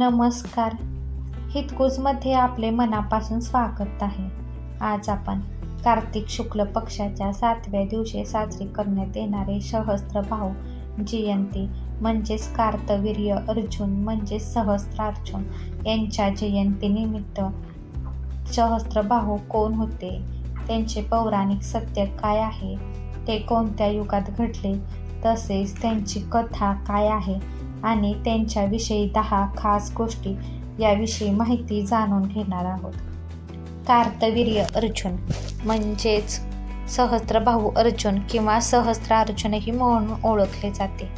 नमस्कार. हितकुजमध्ये आपले मनापासून स्वागत आहे. आज आपण कार्तिक शुक्ल पक्षाच्या सातव्या दिवशी साजरी करण्यात येणारे सहस्त्रभाऊ जयंती म्हणजेच कार्तवीर्य अर्जुन म्हणजेच सहस्त्रार्जुन यांच्या जयंतीनिमित्त सहस्त्रबाहू कोण होते? त्यांचे पौराणिक सत्य काय आहे? ते कोणत्या युगात घडले? तसेच त्यांची कथा काय आहे? आणि त्यांच्याविषयी दहा खास गोष्टी याविषयी माहिती जाणून घेणार आहोत. कार्तवीर्य अर्जुन म्हणजेच सहस्त्रबाहू अर्जुन किंवा सहस्त्रार्जुनही म्हणून ओळखले जाते.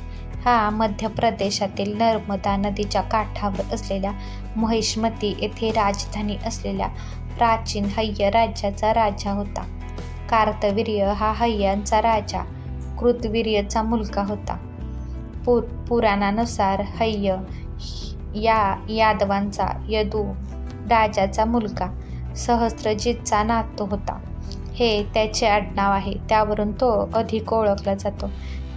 हा मध्य प्रदेशातील नर्मदा नदीच्या काठावर असलेल्या महिष्मती येथे राजधानी असलेल्या प्राचीन हय्य राज्याचा राजा होता. कार्तवीर्य हा हय्यांचा राजा कृतवीर्यचा मुलगा होता. पुर पुराणानुसार हय्य या यादवांचा यदू राजाचा मुलगा सहस्त्रजितचा नातू होता. हे त्याचे आडनाव आहे. त्यावरून तो अधिक ओळखला जातो.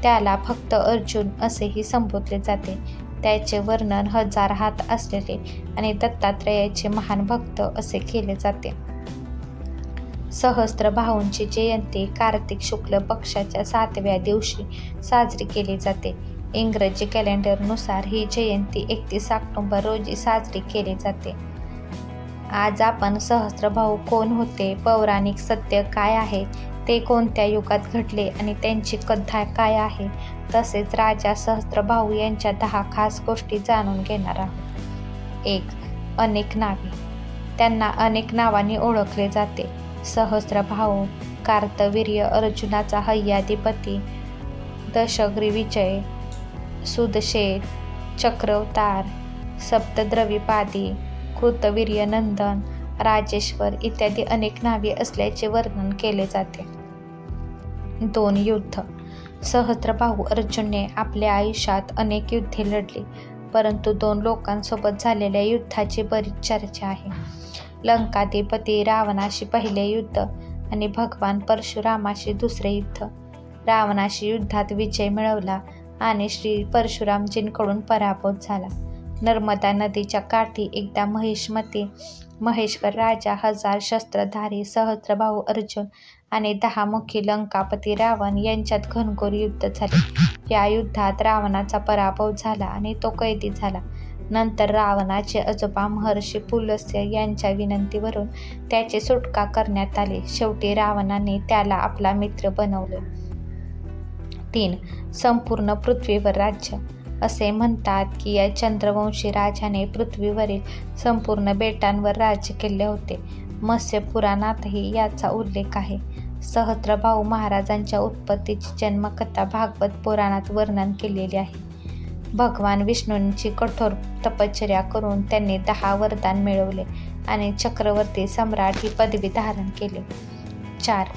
त्याला फक्त अर्जुन असेही संबोधले जाते. त्याचे वर्णन हजार हात असलेले आणि दत्तात्रेयाचे महान भक्त असे केले जाते. सहस्त्रबाहूंची जयंती कार्तिक शुक्ल पक्षाच्या सातव्या दिवशी साजरी केली जाते. इंग्रजी कॅलेंडरनुसार ही जयंती एकतीस ऑक्टोंबर रोजी साजरी केली जाते. आज आपण सहस्रभाऊ कोण होते पौराणिक सत्य काय आहे ते कोणत्या युगात घडले आणि त्यांची कथा काय आहे तसेच राजा सहस्रभाऊ यांच्या दहा खास गोष्टी जाणून घेणार आहोत. एक अनेक नावे. त्यांना अनेक नावांनी ओळखले जाते. सहस्रभाऊ कार्तवीर्य अर्जुनाचा हय्याधिपती दशग्री विजय सुदशेठ चक्रवतार सप्तद्रविपादी कृतवीर्यनंदन राजेश्वर इत्यादी अनेक नावे असल्याचे वर्णन केले जाते. दोन युद्ध. सहस्त्रबाहू अर्जुनने आपल्या आयुष्यात अनेक युद्धे लढली परंतु दोन लोकांसोबत झालेल्या युद्धाची बरीच चर्चा आहे. लंकाधिपती रावणाशी पहिले युद्ध आणि भगवान परशुरामाशी दुसरे युद्ध. रावणाशी युद्धात विजय मिळवला आणि श्री परशुरामजींकडून पराभूत झाला. नर्मदा नदीच्या काठी एकदा महिष्मती महेश्वर राजा हजार शस्त्रधारी सहस्रभाऊ अर्जुन आणि दहा मुखी लंकापती रावण यांच्यात घनघोर युद्ध झाले. या युद्धात रावणाचा पराभव झाला आणि तो कैदी झाला. नंतर रावणाचे आजोबा महर्षी पुलस्य यांच्या विनंतीवरून त्याची सुटका करण्यात आली. शेवटी रावणाने त्याला आपला मित्र बनवले. तीन संपूर्ण पृथ्वीवर राज्य. असे म्हणतात की या चंद्रवंशी राजाने पृथ्वीवरील संपूर्ण बेटांवर राज्य केले होते. मत्स्य पुराणातही याचा उल्लेख आहे. सहस्त्रभाऊ महाराजांच्या उत्पत्तीची जन्मकथा भागवत पुराणात वर्णन केलेली आहे. भगवान विष्णूंची कठोर तपश्चर्या करून त्यांनी दहा वरदान मिळवले आणि चक्रवर्ती सम्राट ही पदवी धारण केली. चार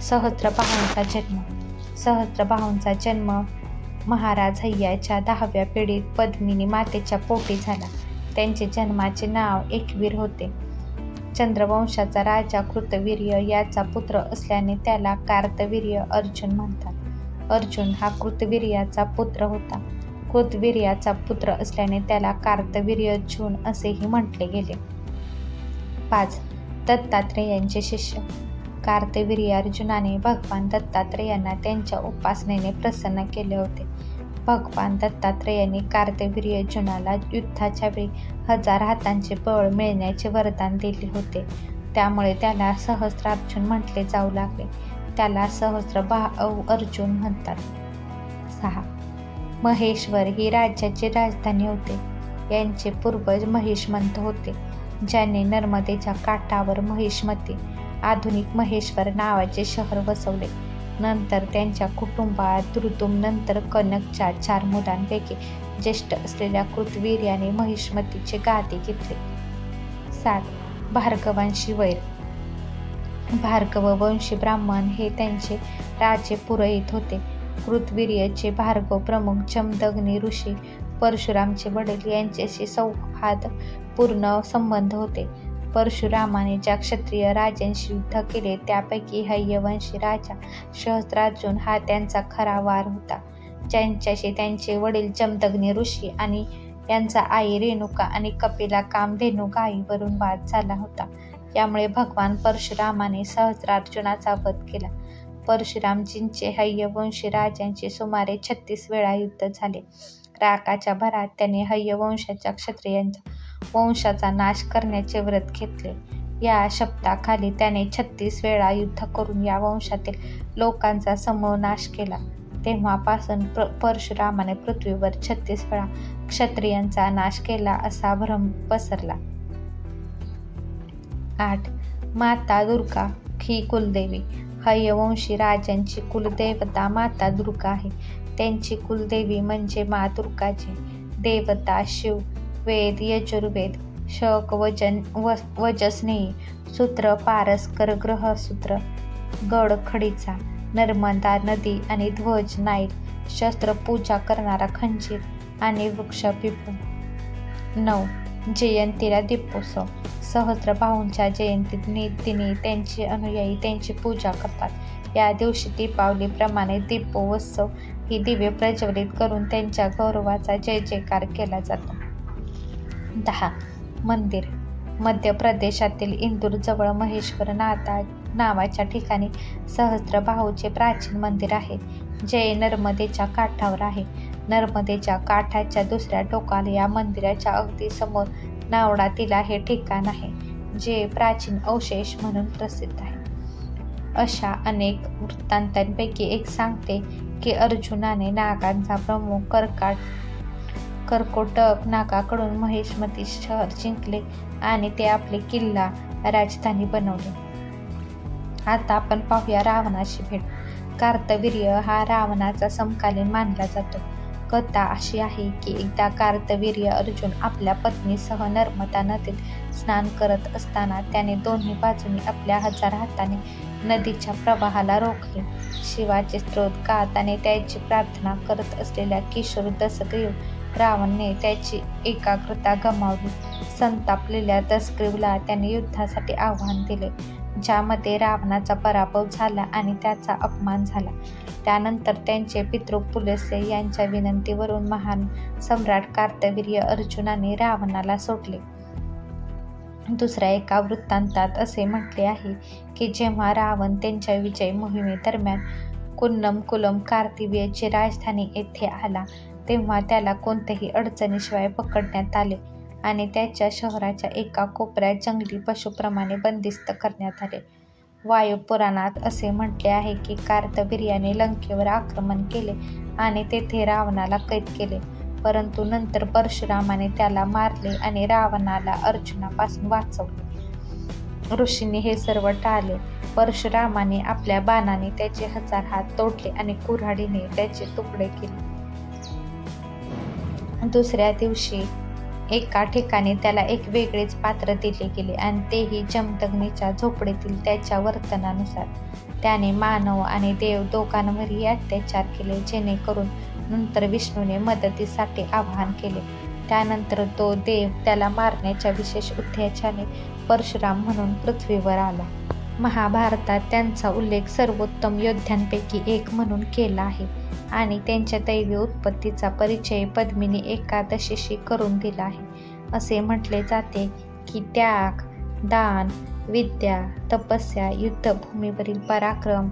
सहस्रभाऊंचा जन्म. सहस्रभाऊंचा जन्म महाराज हय्याच्या दहाव्या पिढीत पद्मिनी मातेच्या पोटी झाला. त्यांचे जन्माचे नाव एकवीर होते. चंद्रवंशाचा राजा कृतवीर्य याचा पुत्र असल्याने त्याला कार्तवीर्य अर्जुन म्हणतात. अर्जुन हा कृतवीर्याचा पुत्र होता. कृतवीर्याचा पुत्र असल्याने त्याला कार्तवीर्य असेही म्हटले गेले. पाच. दत्तात्रेयांचे शिष्य. कार्तवीर्य अर्जुनाने भगवान दत्तात्रेयांना त्यांच्या उपासनेने प्रसन्न केले होते. भगवान दत्तात्रेयांनी कार्तवीर्य अर्जुनाला युद्धाच्या वेळी हजार हातांचे बळ मिळण्याचे वरदान दिले होते. त्यामुळे त्याला सहस्त्रार्जुन म्हटले जाऊ लागले. त्याला सहस्र बा अर्जुन म्हणतात. सहा. महेश्वर ही राज्याची राजधानी होते. यांचे पूर्वज महेशमंत होते ज्यांनी नर्मदेच्या काठावर महेशमती आधुनिक महेश्वर नावाचे शहर वसवले. नंतर त्यांच्या कुटुंबात ऋतुम नंतर कनकच्या चार मुलांपैकी ज्येष्ठ असलेल्या कृतवीर्याने महिष्मतीचे गादी घेतले. सात भार्गवांशी वैर. भार्गव वंशी ब्राह्मण हे त्यांचे राजे पुरोहित होते. कृतवीर्यचे भार्गव प्रमुख चमदग्नी ऋषी परशुरामचे वडील यांच्याशी सौहार्द पूर्ण संबंध होते. परशुरामाने ज्या क्षत्रिय राजांशी युद्ध केले त्यापैकी हय्यवंशी राजा सहस्त्रार्जुन हा त्यांचा खरा वार होता. ज्यांच्याशी त्यांचे वडील जमदग्नी ऋषी आणि यांचा आई रेणुका आणि कपिला कामधेनू गायीवरून वाद झाला होता. यामुळे भगवान परशुरामाने सहस्रार्जुनाचा वध केला. परशुरामजींचे हय्यवंशी राजांचे सुमारे छत्तीस वेळा युद्ध झाले. रागाच्या भरात त्यांनी हय्यवंशाच्या क्षत्रियांचा वंशाचा नाश करण्याचे व्रत घेतले. या शब्दाखाली त्याने छत्तीस वेळा युद्ध करून या वंशातील लोकांचा समूळ नाश केला. तेव्हापासून प्र परशुरामाने पृथ्वीवर छत्तीस वेळा क्षत्रियांचा नाश केला असा भ्रम पसरला. आठ. माता दुर्गा ही कुलदेवी. हयवंशी राजांची कुलदेवता माता दुर्गा आहे. त्यांची कुलदेवी म्हणजे मा दुर्गाची देवता शिव वेद यजुर्वेद शक वजन व वजस्नेही सूत्र पारस्कर ग्रहसूत्र गड खडीचा नर्मदा नदी आणि ध्वज नाईल शस्त्र पूजा करणारा खंजीर आणि वृक्ष पिपू नऊ जयंतीला दीपोत्सव. सहस्र भाऊंच्या जयंतीत तिने त्यांचे अनुयायी त्यांची पूजा करतात. या दिवशी दीपावलीप्रमाणे दीपोत्सव ही दिवे प्रज्वलित करून त्यांच्या गौरवाचा जय जयकार केला जातो. दहा. मंदिर. मध्य प्रदेशातील इंदूरजवळ महेश्वर नाथा नावाच्या ठिकाणी सहस्त्रबाहूचे प्राचीन मंदिर आहे जे नर्मदेच्या काठावर आहे. नर्मदेच्या काठाच्या दुसऱ्या टोकाला या मंदिराच्या अगदी समोर नावडा तिला हे ठिकाण आहे जे प्राचीन अवशेष म्हणून प्रसिद्ध आहे. अशा अनेक वृत्तांतांपैकी एक सांगते की अर्जुनाने नागांचा प्रमुख कर्काट कर्कोटक नाकाकडून महेशमती शहर जिंकले आणि ते आपले किल्ला राजधानी बनवले. आता आपण पाहूया रावणाची भेट. कार्तवीर्य हा रावणाचा समकालीन मानला जातो. कथा अशी आहे की एकदा कार्तवीर्य अर्जुन आपल्या पत्नीसह नर्मदा नदीत स्नान करत असताना त्याने दोन्ही बाजूनी आपल्या हजार हाताने नदीच्या प्रवाहाला रोखले. शिवाचे स्त्रोत गात आणि त्याची प्रार्थना करत असलेल्या किशोर दसग्रीव रावणने त्याची एकाग्रता गमावली. संतापलेल्या दसग्रीवला त्याने युद्धासाठी आव्हान दिले ज्यामध्ये रावणाचा पराभव झाला आणि त्याचा अपमान झाला. त्यानंतर त्यांचे पितृ पुलसे यांच्या विनंतीवरून महान सम्राट कार्तवीर्य अर्जुनाने रावणाला सोडले. दुसऱ्या एका वृत्तांतात असे म्हटले आहे की जेव्हा रावण त्यांच्या विजय मोहिमेदरम्यान कुन्नम कुलम कार्तिवीयची राजधानी येथे आला तेव्हा त्याला कोणत्याही अडचणीशिवाय पकडण्यात आले आणि त्याच्या शहराच्या एका कोपऱ्यात जंगली पशुप्रमाणे बंदिस्त करण्यात आले. वायुपुराणात असे म्हटले आहे की कार्तवीर्याने लंकेवर आक्रमण केले आणि तेथे रावणाला कैद केले परंतु नंतर परशुरामाने त्याला मारले आणि रावणाला अर्जुनापासून वाचवले. ऋषींनी हे सर्व टाळले. परशुरामाने आपल्या बाणाने त्याचे हजार हात तोडले आणि कुऱ्हाडीने त्याचे तुकडे केले. दुसऱ्या दिवशी एका ठिकाणी त्याला एक वेगळेच पात्र दिले गेले आणि तेही जमदग्नीच्या झोपडीतील त्याच्या वर्तनानुसार. त्याने मानव आणि देव दोघांवरही अत्याचार केले जेणेकरून नंतर विष्णूने मदतीसाठी आवाहन केले. त्यानंतर तो देव त्याला मारण्याच्या विशेष उद्देशाने परशुराम म्हणून पृथ्वीवर आला. महाभारतात त्यांचा उल्लेख सर्वोत्तम योद्ध्यांपैकी एक म्हणून केला आहे आणि त्यांच्या दैवी उत्पत्तीचा परिचय पद्मिनी एकादशीशी करून दिला आहे. असे म्हटले जाते की त्याग दान विद्या तपस्या युद्धभूमीवरील पराक्रम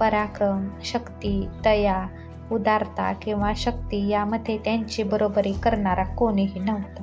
पराक्रम शक्ती दया उदारता किंवा शक्ती यामध्ये त्यांची बरोबरी करणारा कोणीही नव्हता.